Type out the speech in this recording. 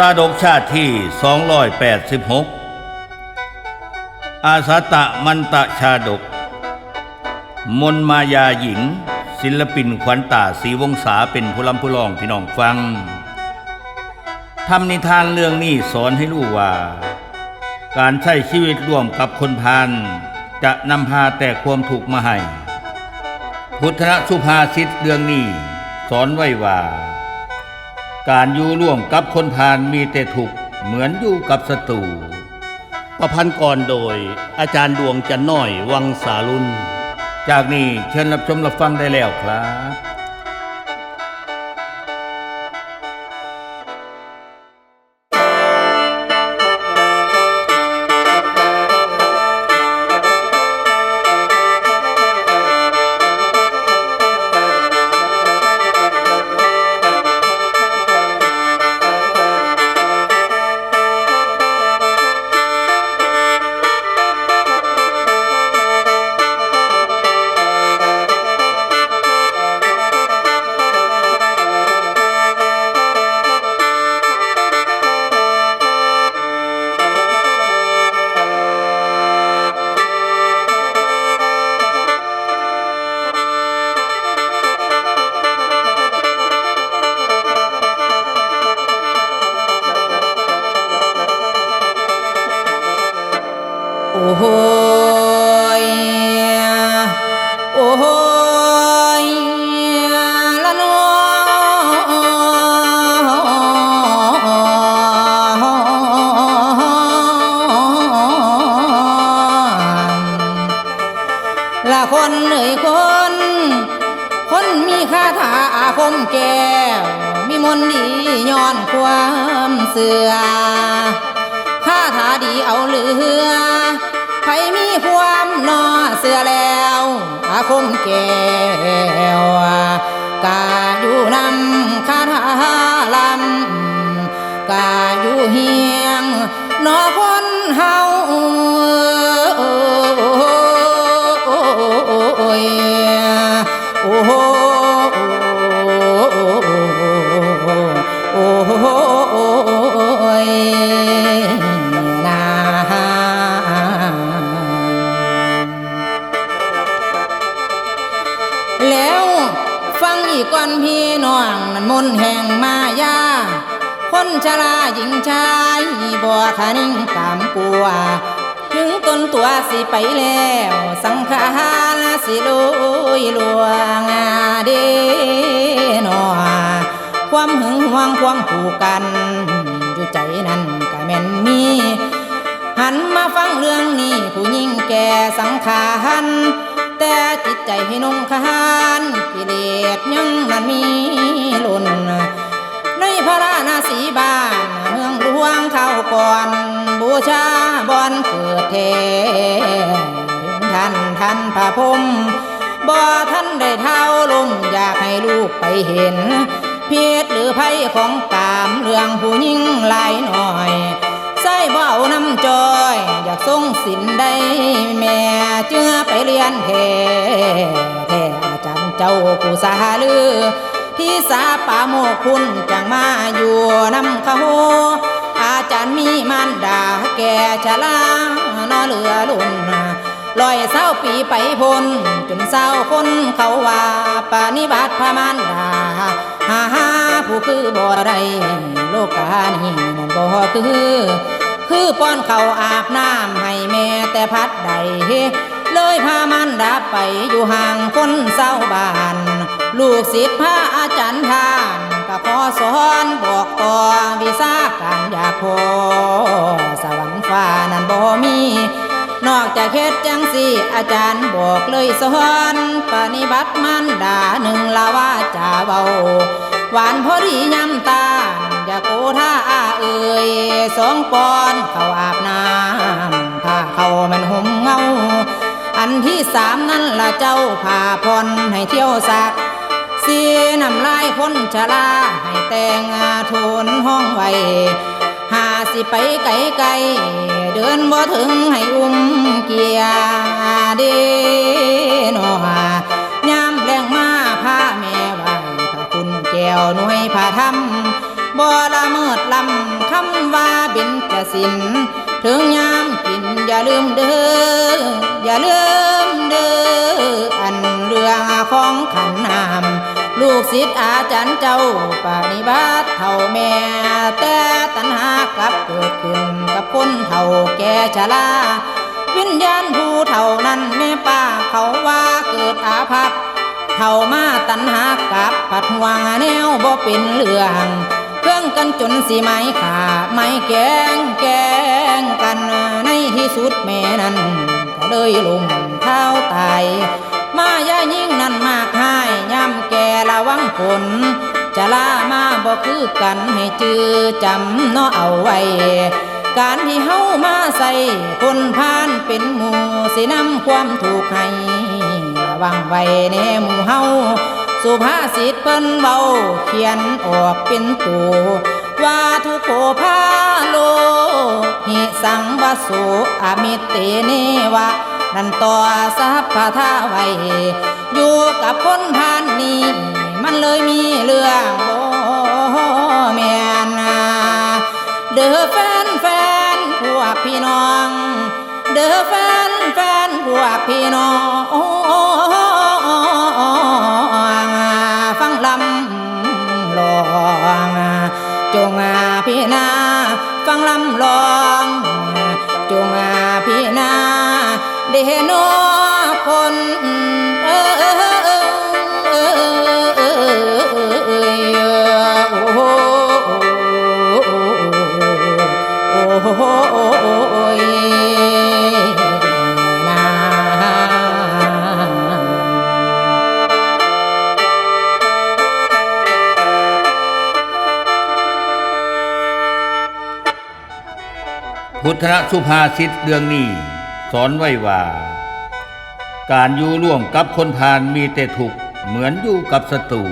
ซาดกชาติที่ 286 อาสาตะมันตะชาดก มนมายาหญิง ศิลปินขวัญตาสีวงศาเป็นผู้ลำผู้ลองพี่น้องฟังทำนิทานเรื่องนี้สอนให้รู้ว่า การใช้ชีวิตร่วมกับคนพาลจะนำพาแต่ความถูกมาให้ พุทธะสุภาษิตเรื่องนี้ สอนไว้ว่า การอยู่ร่วมกับคนพาลมีแต่ทุกข์เหมือนอยู่กับศัตรูประพันธ์ก่อนโดย อาจารย์ดวงจันน้อยวังสารุน จากนี้เชิญรับชมรับฟังได้แล้วครับ โอ้โหยโอ้โหยละนอละคนเอ่ยคน คนมีคาถาอาคมแก้วมีมนดีย้อนความเสือข้าถาดีเอาเหลือ มีความนอเสือแล้วอาคงแก้ว ก่อนพี่น้องนันมนแห่งมายา คนชราหญิงชายบ่ขานิ่งตามกลัว ถึงต้นตัวสิไปแล้ว สังขารสิลุยลวงาเดนอความหึงหวงความผูกกัน อยู่ใจนั้นก็แม่นมี หันมาฟังเรื่องนี้ผู้หญิงแก่สังขารแต่จิต ใจให้นงคานกิเลสยังนั้นมีล่นในพระราณสีบ้านเมืองหลวงเข้าก่อน บูชาบอนเกิดเทท่านท่านพระพมบ่ท่านได้เท่าลมอยากให้ลูกไปเห็น เพียรหรือภัยของกามเรื่องผู้หญิงหลายหน่อย ใส่บ่เอาน้ำจอย อยากทรงสินได้แม่เจือไปเรียนแท้แท้อาจารย์เจ้าผู้สาลือ ที่สาป่าโมกคุณจังมาอยู่นำเขาอาจารย์มีมารดาแก่ชรานอเหลือลุ่นลอยเศร้าปีไปพ้นจนเศร้าคนเขาว่าปานิบัติพระมารดาหาหาผู้คือบ่อได้โลกานี้นั่นบ่คือ คือป้อนเขาอาบน้ำให้แม่แต่พัดใด เลยพามันดาไปอยู่ห่างคนเศร้าบ้าน ลูกศิษย์พระอาจารย์ทานก็ขอสอนบอกต่อวิชาการอยาพอสวรรค์ฟ้านั้นบ่มี นอกจากเฮ็ดจังสิอาจารย์บอกเลยสอนปฏิบัติมันดาหนึ่งละว่าจาเบาหวานพอดีย้ำตา กูท่าเอ่ยสองปอนเขาอาบน้ำผ้าเขามันห่มเงา อันที่สามนั่นละเจ้าผ่าพรให้เที่ยวสักเสียน้ำลายคนชราให้แต่งอาทุนห้องไว้หาสิไปไกลไกลๆเดินบ่ถึงให้อุ้มเกียร์เดนอยามแรงมาพาแม่ไหวพระคุณแก้วหน่วยพาทำ บ่ละเมิดลำคำว่าเบญจสิน ถึงยามกินอย่าลืมเด้ออย่าลืมเด้ออันเรื่องของขันนามลูกศิษย์อาจารย์เจ้าปฏิบัติเท่าแม่ แต่ตัณหากลับเกิดขึ้นกับคนเท่าแก่ชราวิญญาณผู้เท่านั้นแม่ป้าเขาว่าเกิดอาภัพเท่ามาตันหากับผัดหวางแนวบ่เป็นเรื่อง เครื่องกันจนสีไม้ขาไม่แกงแกงกันในที่สุดแม่นั้นก็เลยลงเท้าตายมายายิ่งนั้นมากหายย่ำแก่ระวังผล จะลามาบ่คือกันให้จือจำเนาะเอาไว้ การที่เฮามาใส่คนพานเป็นหมูสินำความถูกให้ระวังไว้แน่หมู่เฮา สุภาษิตเพิ่นเบาเขียนออกเป็นตัวว่าทุกโขพาโลหิสังวโสอมิตเตเนวะนันต่อสัพพทาไว้อยู่กับคนพานนี้มันเลยมีเรื่องโบแมนนาเด้อแฟนแฟนพวกพี่น้อง เด้อแฟนแฟนพวกพี่น้อง จงอาพี่นาฟังลำลอง จงอาพี่นาเดโน พุทธสุภาษิตเรื่องนี้ สอนไว้ว่า การอยู่ร่วมกับคนพาลมีแต่ทุกข์เหมือนอยู่กับศัตรู